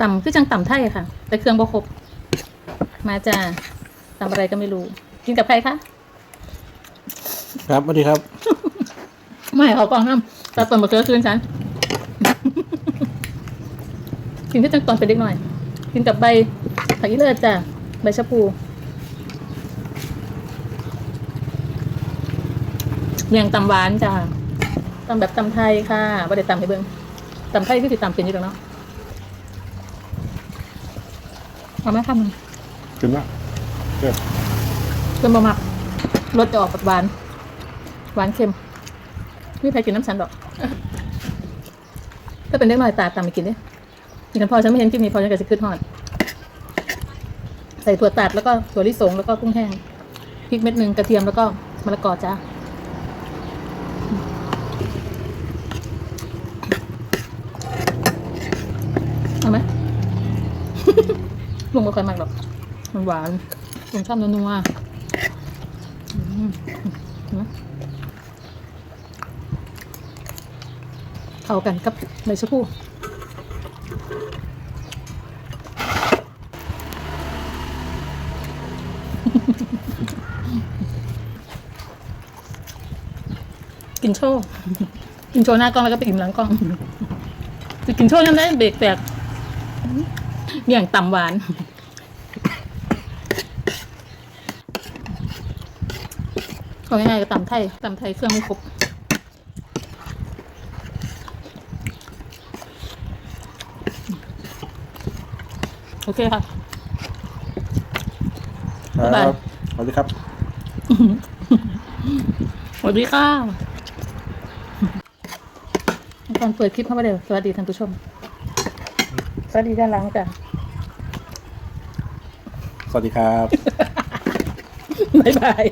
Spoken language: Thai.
ต่ำคือจังต่ำไทยค่ะ แต่เครื่องบ่ครบมาจ้าตำอะไรก็ไม่รู้ กินกับใครคะครับสวัสดีครับ ไม่เขากองน้ำตาตนมาเกือคืนฉัน กินที่จังตอนเป็นเด็กหน่อย กินกับใบผักอีเลิศจ้ะใบชะพูเมียงตำหวานจ้ะตำแบบตำไทยค่ะบ่ได้ตำให้เบิ่งตำไทยคือสิตำเป็นอยู่แล้วเนาะ เอาไหมคำหนึ่งกินละเจ็บเค็มบ่มักรสจะออกแบบหวาน หวานเค็มไม่ใครกินน้ำฉันดอก ถ้าเป็นเล็กน้อยตาตามไปกินดิกินกันพอฉันไม่เห็นคลิปนี้พอฉันก็จะขึ้นทอด ใส่ถั่วตัดแล้วก็ถั่วลิสงแล้วก็กุ้งแห้งพริกเม็ดหนึ่งกระเทียมแล้วก็มะละกอจ้าเอาไหม ลุงไม่ค่อยมากหรอกมันหวานลุงชอบนัวๆอืมนะเข้ากันกับใบชะพูกินโชว์กินโชว์หน้ากล้องแล้วก็ไปอิ่มหลังกล้องจะกินโชว์ยังได้เบรกแตก เมี่ยงต่ำหวาน เอาง่ายๆก็ตำไทยตำไทยเครื่องไม่ครบโอเคค่ะ บ๊ายบาย ครับสวัสดีครับ สวัสดีค่ะตอนเปิดคลิปเข้ามาเดี๋ยวสวัสดีท่านผู้ชม สวัสดีด้านหลังจ้ะสวัสดีครับ บ๊ายบาย